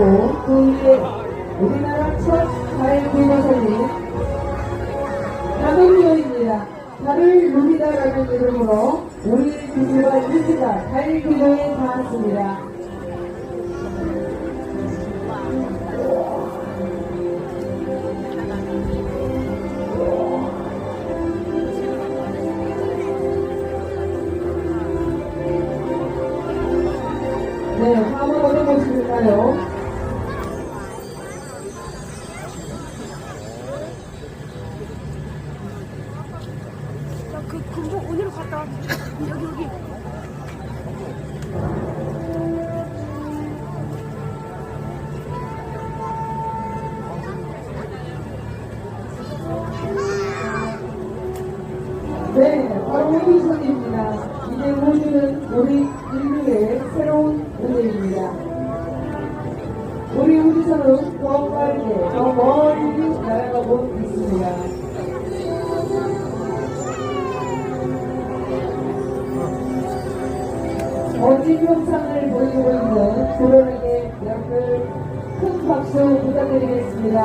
하고 그 위에 우리나라 첫 달기너설님 남은요입니다. 달을 누리다라는 이름으로 우리 기술과 유지가 달 기너에 닿았습니다. 네, 한번 어디 보실까요? 그 금방 어디로 갔다 와? 여기 여기. 네, 바로 우주선입니다. 이제 우주는 우리 인류의 새로운 은혜입니다. 우리 우주선은 더 빠르게, 더 멀리 날아가고 있습니다. 멋진 영상을 보여주고 있는 도련에게 여러분들 큰 박수 부탁드리겠습니다.